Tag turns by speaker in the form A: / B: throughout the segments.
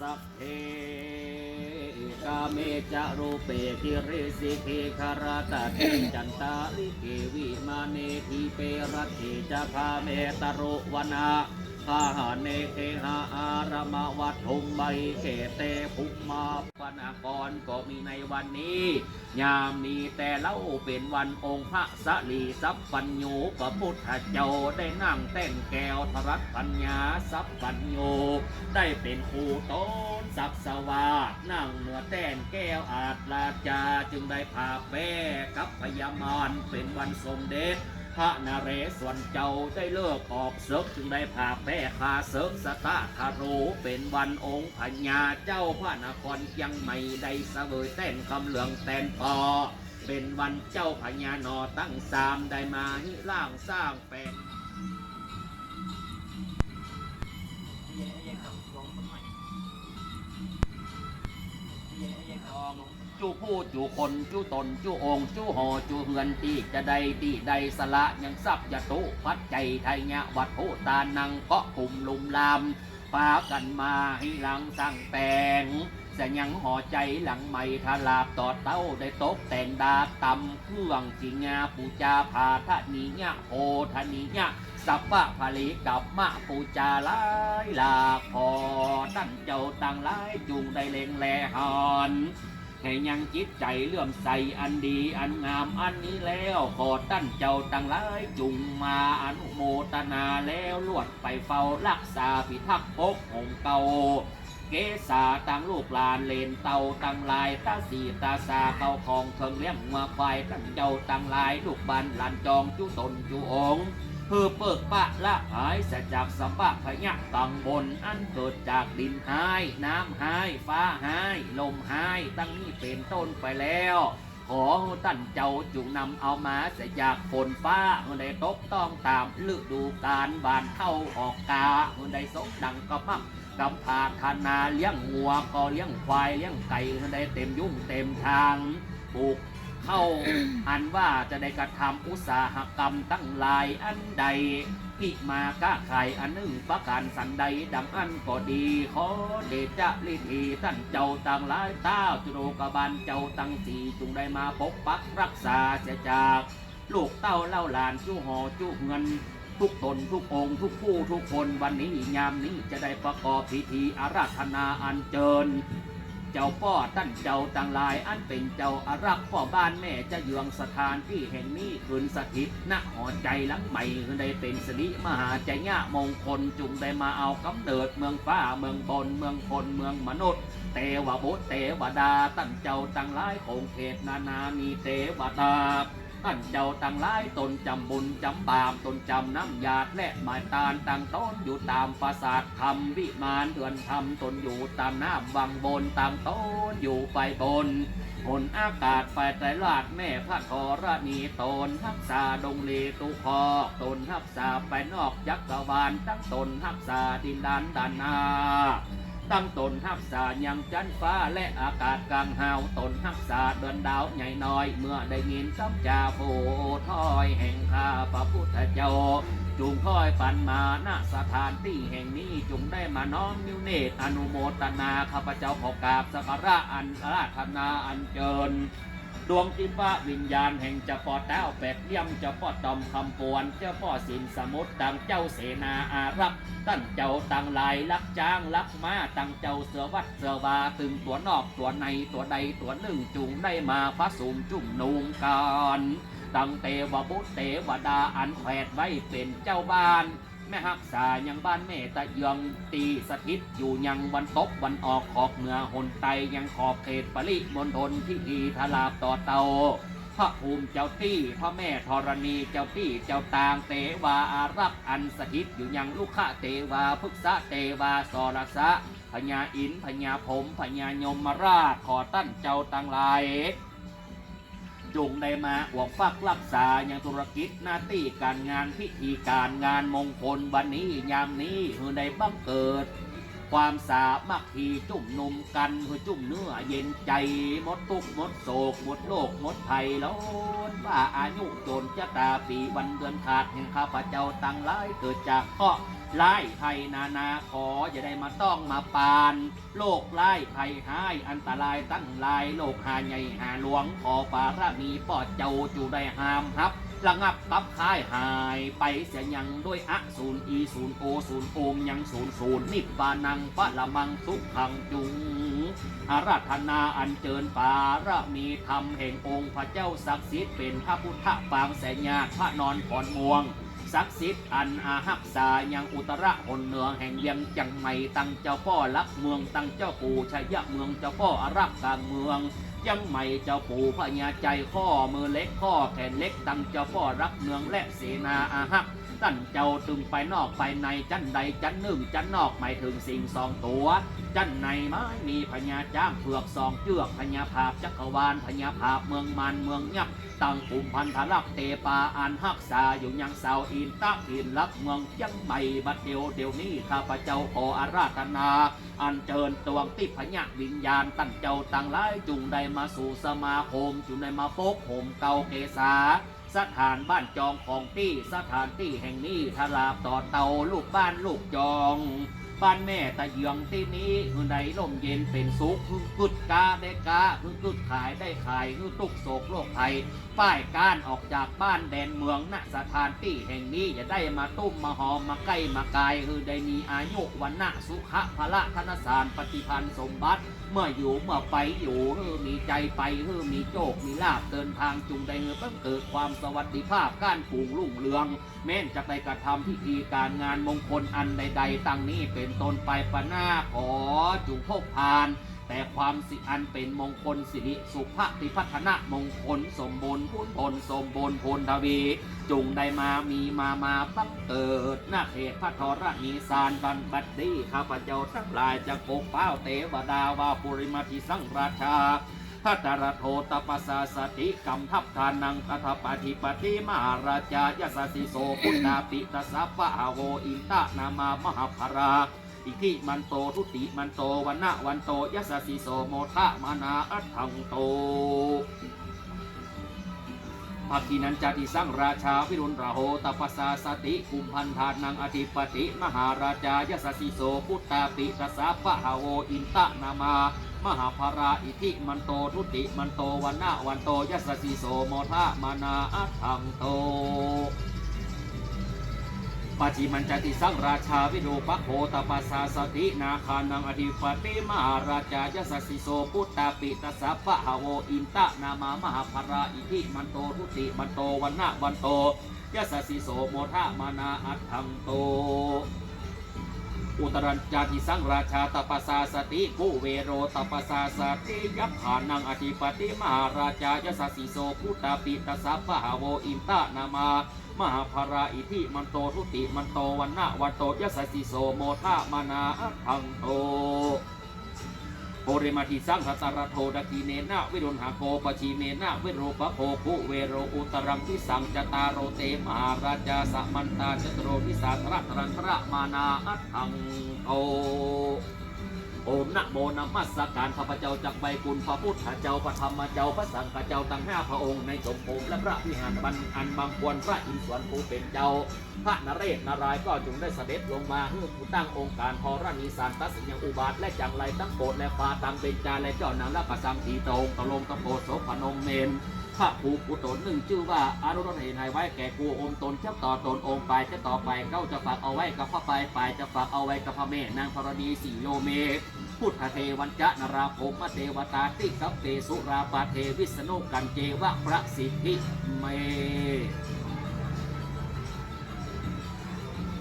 A: สัพเพกาเมจะรูเปกิริสิกิคารตะเตจันตาลิเกวิมาเนทีเปรัติจะพาเมตรุวนาพาหาเนเคหาอารมวัตถุมใบเขเตภุมาปนากรก็มีในวันนี้ ยามนี้แต่เล่าเป็นวันองค์พระสลีสัพปัญโยพระพุทธเจ้าได้นั่งเต้นแก้วทรัตปัญญาสัพปัญโยได้เป็นครูต้นสักสวาสนั่งเหนือแต้นแก้วอาจลาจาจึงได้พาแป้กับพญามารเป็นวันทรงเดชพระนเรศวรเจ้าได้เลิกออกศึกจึงได้พาแป้คาศึกสตาคาโรเป็นวันองค์พญาเจ้าพระนครเชียังไม่ได้เสวยเต้นคำเหลืองแตนปอ เป็นวันเจ้าพญานอตั้งสามได้มาหิร่างสร้างแปลงจู้ผู้จู้คนจู้ตนจู้องจู้หอจู้เฮือนตีจะใดตีใดสละยังทรัพย์ยะตุพัดใจไทยยะวัดโหตานังเกาะกลุ่มลุมลามพากันมาให้หลังสร้างแปลง จะยังห่อใจหลังไม่ทลาบต่อเต้าได้ตกแต่งดาตำเครื่องจิงาปูจาพาทะนียะโพธนียะสัพพะผลิกับมะปูจาลายลาพอตั้งเจ้าตั้งหลายจุงได้เล็งแลหอนให้ยังจิตใจเลื่อมใสอันดีอันงามอันนี้แล้วขอตั้นเจ้าตั้งหลายจุงมาอนุโมทนาแล้วลวดไปเฝ้ารักษาพิทักษ์ปกองเก่า เกษาตังลูกลานเลนเตาตังลายตาสีตาสาเข้าของเทิงเลี้ยงมาควายตั้งเจ้าตังลายลูกบันลานจองจุตนจุองเพื่อเปิกปะละหายเสจากสัมปะพยะตังบน อันเกิดจากดินหาย น้ำหาย ฟ้าหาย ลมหาย ตั้งนี้เป็นต้นไปแล้ว ขอท่านเจ้าจุนำเอามาเสจากฝนฟ้าเมื่อใดตกต้องตามฤดูกาลบานเข้าออกกาเมื่อใดสกดังกระมัก กำพาธนาเลี้ยงงัวก็เลี้ยงควายเลี้ยงไก่เมื่อใดเต็มยุ่งเต็มทางปลูกเข้าอันว่าจะได้กระทำอุตสาหกรรมตั้งหลายอันใดที่มาก้าไข่อันหนึ่งประการสันใดดังอันก็ดี ขอเดชะลิทีท่านเจ้าต่างหลายต้าจุโรกบาลเจ้าตั้งสีจุงได้มาปกปักรักษาเสียจาก ลูกเต้าเล่าหลานจู้หอจู้เงิน ทุกตนทุกองค์ทุกผู้ทุกคนวันนี้ยามนี้จะได้ประกอบพิธีอาราธนาอันเจิญ เจ้าพ่อท่านเจ้าต่างหลายอันเป็นเจ้าอารักษ์พ่อบ้านแม่จะเยืองสถานที่แห่งนี้คืนสถิตณหอใจหลังใหม่คือได้เป็นสิริมหาใจญะมงคลจุงได้มาเอากำเนิดเมืองฟ้าเมืองบนเมืองคนเมืองมนุษย์เทวบุตรเทวดาตั้งเจ้าต่างหลายคงเขตนานามีเทวดา ท่านเจ้าต่างหลายตนจำบุญจำบาปตนจำน้ำยาดและหมายตาลต่างต้นอยู่ตามปราสาทธรรมวิมานเดือนธรรมตนอยู่ตามน้ำวังบนตามต้นอยู่ไปบนบนอากาศไฟไตรลาดแม่พระธรณีตนทักษาดงเลตุคอตนทักษาไปนอกยักรวาลตั้งตนทักษาดินดานดานา ตั้งตนทักษาอย่างจันฟ้าและอากาศกลางหาวตนทักษาเดือนดาวใหญ่น้อย เมื่อได้ยินคำจาโพทอยแห่งข้าพระพุทธเจ้าจุงค่อยปันมาณสถานที่แห่งนี้จุงได้มาน้อมนิวเนตอนุโมตนาข้าพเจ้าขอกราบสักการะอันอาราธนาอันเจิญ ดวงจิปะวิญญาณแห่งเจ้าพ่อแต้วแปดเลี่ยมเจ้าพ่อตอมคำปวนเจ้าพ่อสินสมุทรดังเจ้าเสนาอารักษ์ตั้นเจ้าตังลายลักจ้างลักมาตั้งเจ้าเสือวัดเสือวาตึงตัวนอกตัวในตัวใดตัวหนึ่งจุงได้มาพระสุมจุ่มนุงกันตั้งเตวบุตรเตวดาอันแขวดไว้เป็นเจ้าบ้าน แม่ฮักษายังบ้านแม่ตะยองตีสถิตอยู่ยังวันตกวันออกขอบเหนือหนไตยังขอบเขตปริมณฑลที่ดีทลาบต่อเตาพระภูมิเจ้าตี้พระแม่ธรณีเจ้าตี้เจ้าตางเตวาอารักษ์อันสถิตอยู่ยังลูกขะเตวาพึกษะเตวาสรสะพญาอินพญาผมพญายมราชขอตั้นเจ้าตังลาย จงได้มาอวกฟักรักษาอย่างธุรกิจหน้าที่การงานพิธีการงานมงคลวันนี้ยามนี้คือได้บังเกิด ความสามัคคีจุ่มนมกันเพื่อจุ่มเนื้อเย็นใจหมดทุกหมดโศกหมดโลกหมดภัยล้นว่าอายุจนจะตาปีวันเดือนขาดแห่งข้าพเจ้าตั้งหลายเกิดจากเค ราะห์ไล่ภัยนานาขออย่าได้มาต้องมาปานโลกไล่ภัยหายอันตรายตั้งลายโลกหาใหญ่หาหลวงขอปาระมีปอดเจ้าจูได้หามครับระงับตับค่ายหายไปเสียยังด้วยอะศูนย์อีศูนย์โอศูนย์โอมยังศูนย์ศูนย์นิพพานังปะละมังสุขังจุงอาราธนาอันเจิญปาระมีธรรมแห่งองค์พระเจ้าศักดิ์สิทธิ์เป็นพระพุทธปางแสนยาพระนอนขอนม่วง ศักดิ์สิทธิ์อันอาหักษายังอุตระหนเหนือแห่งเวียงจังไม่ตั้งเจ้าพ่อรักเมืองตั้งเจ้าปู่ชัยเมืองเจ้าพ่ออารักษางเมืองยังไม่เจ้าปู่พญาใจข้อมือเล็กข้อแขนเล็กตั้งเจ้าพ่อรักเมืองและเสนาอาหัก ตั้นเจ้าตึงไปนอกไปในจันใดจันหนึ่งจันนอกหมายถึงสิ่งสองตัว จันในไม้มีพญาจ้างเผือกสองเจือกพญาภาพจักรวาลพญาภาพเมืองมันเมืองยับตั้งกลุ่มพันธลักษ์เตปาอันฮักษาอยู่ยังเสาอินตักอินลักเมืองยังไม่บัดเดียวเดี๋ยวนี้ข้าพเจ้าขออาราธนา อันเจิญตวงติพญาวิญญาณตั้นเจ้าตั้งหลายจุงได้มาสู่สมาคมจุงได้มาโปกโหมเกาเกษา สถานบ้านจองของที่สถานที่แห่งนี้ทลาบต่อเตาลูกบ้านลูกจอง บ้านแม่ตะเยืองที่นี้คือใดลมเย็นเป็นสุขคือกุดกาได้กาคือกุดขายได้ขายคือตุกโศกโรคภัยป้ายการออกจากบ้านแดนเมืองณสถานที่แห่งนี้จะได้มาตุ้มมาหอมมาใกล้มากายคือได้มีอายุวันนะสุขะพละธนสารปฏิพันธ์สมบัติ เมื่ออยู่เมื่อไปอยู่คือมีใจไปคือมีโจกมีลาบเดินทางจุงใดเฮือเพิ่งเกิดความสวัสดิภาพก้านปูงรุ่งเรือง แม้นจะไปกระทำพิธีการงานมงคลอันใด ๆ ตั้งนี้เป็นตนไปปะหน้าขอจุงพกพาน แต่ความสิอันเป็นมงคลสิริสุภติพัฒนะมงคลสมบูรณ์พุนพลสมบูรณ์พลทวีจุงได้มามีมามาบังเกิดนาเขตพระธรณีสารบันบัดดีข้าพเจ้าทั้งหลายจะปกเป้าเทวดาวาปุริมาทิสังราชาทัตระโทตปัสสะสติกัมทัพทานังคาถปฏิปติมหาราชายสสิโสพุทธาปิตสัพพะโวอินตะนามา มหาภรา อิทิมันโตทุติมันโตวันนะวันโตยัสสสิโสโมทะมานาอัตถังโตภาคีนันจติสังราชาวิรุณราโหตปัสสาสติกุมพันธานังอธิปติ มหาราชายสสสิโสพุทธาปิตสัพพะโวอินตะนามามหาภราอิทิมันโตทุติมันโตวันนะวันโตยัสสสิโสโมทะมานาอัตถังโต ปาจิมันจติสังราชาวิโรปโคตปัสสาสตินาคานังอธิปติมหาราชายสสสิโสพุทธาปิตสัพพะหโวอินตะนามามหาภราอิทิมันโตทุติมันโตวันนะวันโตยสสสิโสโมทะมานาอัตถังโต อุตรัญจาติสังราชาตปัสสาสติกุเวโรตปัสสาสติยัพานังอธิปติมหาราชายสสสิโสพุทธาปิตสัพพะหโวอินตะนามา มหาภราอิทิมันโตทุติมันโตวันนะวันโตยสสิโสโมทะมานาอังโตโอเรมาทิสังหัตระโทดกีเนนะวิรุณหาโกปชีเมนะวิโรปะโภคุเวโรอุตรังทิสังจตารโรเตมหาราชาสมันตาจตโรทิสาตระตรันตระมานาอัตถังโต โอมนะโมนัมัสการข้าพเจ้าจากใบกุลพระพุทธเจ้าพระธรรมเจ้าพระสังฆเจ้าตั้งห้าพระองค์ในสมภูมิและพระวิหารบันอันบางควรพระอินทร์สวนภูเป็นเจ้า พระนเรศนารายก็จงได้เสด็จลงมาเพื่อผู้ตั้งองค์การพรณีสารตัสยังอุบาทและจังไรตั้งโกดและฟ้าตังเบญจาและเจ้านางและกสังทีตรงตะลงตะโกโสพนมเมน พระภูกุตนหนึ่งชื่อว่าอารุณเหนายไว้แก่กูอมตนเชื่อต่อตนองค์ไปจะต่อไปเก้าจะฝากเอาไว้กับพระไปไปจะฝากเอาไว้กับพระแม่นางธรณีสี่โยเมพุทธเทวันจะนราภมเทวตาติกัปเตสุราปาเทวิสนุกันเจวะพระสิทธิเม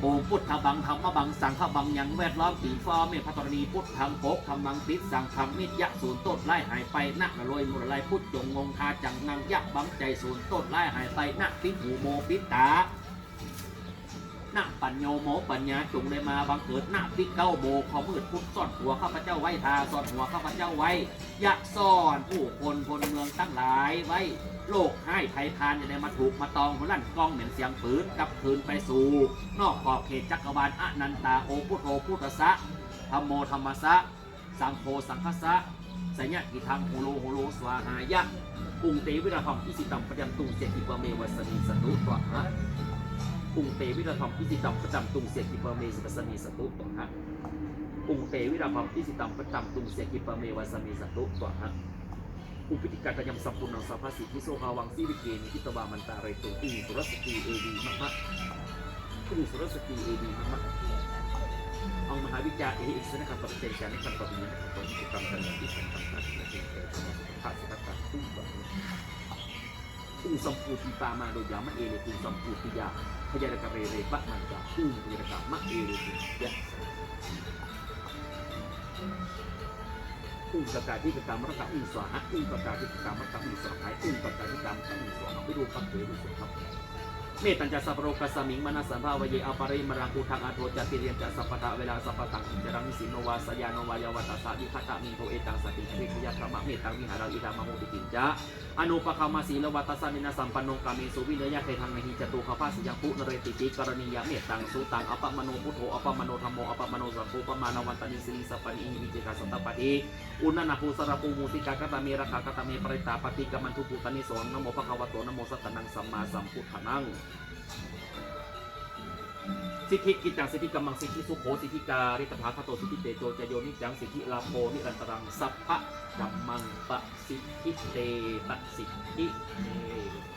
A: โอพุทธบังธรรมบังสังฆบังยังแวดล้อมตีฟ้าเมพระธรณีพุทธังโปกธรรมังปิดสังฆมิตยะศูนย์ต้นไล่หายไปนักลอยมุรไลพุทธจงงงคาจังงังยักบังใจศูนย์ต้นไล่หายไปนักปิหูโมปิตานักปัญโยโมปัญญาจงได้มาบังเกิดนักปิเก้าโบขอมืดพุทธซ่อนหัวข้าพเจ้าไว้ทาซ่อนหัวข้าพเจ้าไว้ยะซ่อนผู้คนพลเมืองตั้งหลายไว้ โลกให้ภัยพานอย่าได้มาถูกมาตองหัวลั่นกล้องเหมือนเสียงปืนกลับคืนไปสู่ นอกขอบเขตจักรวาลอนันตาโอพุทโธพุทธสะธรรมโมธรรมสะ สังโฆสังคสะสัญญากิทังโหโลโหโลสวาหายะปุงเตวิรธรรมอิสิตัมปยัมตุงเสกิปเมวัสมีสตุตวะหะปุงเตวิรธรรมอิสิตัมปยัมตุงเสกิปเมวัสมีสตุตวะหะปุงเตวิรธรรมอิสิตัมปยัมตุงเสกิปเมวัสมีสตุตวะหะ อุปิติกัตยมสัมปุนังสัพพสิทิโสภาวังสีวิเกนิทิตวามันตาเรตุอิสุรสกีเอดีมะมะอิสุรสกีเอดีมะมะอังมหาวิจารเออิสนะครับปฏิเสธการในขั้นตอนนี้นะครับผมจะทำการที่ผมทำการที่จะเป็นการทำสุขภาพสุขภาพตุ้มแบบนี้ตุ้มสัมปูติปามาโดยยามะเอเลตุ้มสัมปูติยาพยาระกะเรเรปะมันกาตุ้มพยาระกะมะเอเลตุ้มยะ สุครับเเมตัญจะสัพโรกัสมิงมนัสสัมภาวเยอปริมรังคูทังอาโทจัติเรียนจะสัพพตะเวลาสัพพตังอิจรังสินโนวาสยานโนวายวัตสาวิคตะมิงโทเอตังสติเวกยะธรรมะเมตังวิหารังอิดามะโมติกินจะอนุปคามาสีลวัตสันนินาสัมปันโนกาเมสุวิเนยะเททังในหิจตุขภาสิยังปุนเรติจิกรณียะเมตังสุตังอปมโนพุทโธอปมโนธรรมโมอปมโนสัพพุปมานวันตานิสิริสัพปนิอิวิจิกาสัตตปะติอุณนาภูสระภูมุติกากตเมระคากตเมปริตาปฏิกมันทุปุตานิสนนโมภะคะวะโตนโมสัตตนังสัมมาสัมพุทธนัง สิทธิกิจังสิทธิกำมังสิทธิสุโขสิทธิการิตถาคโตสิทธิเตโจจโยนิจังสิทธิลาโพนิรันตรังสัพพะกัมมังปะสิทธิเตปะสิทธิเต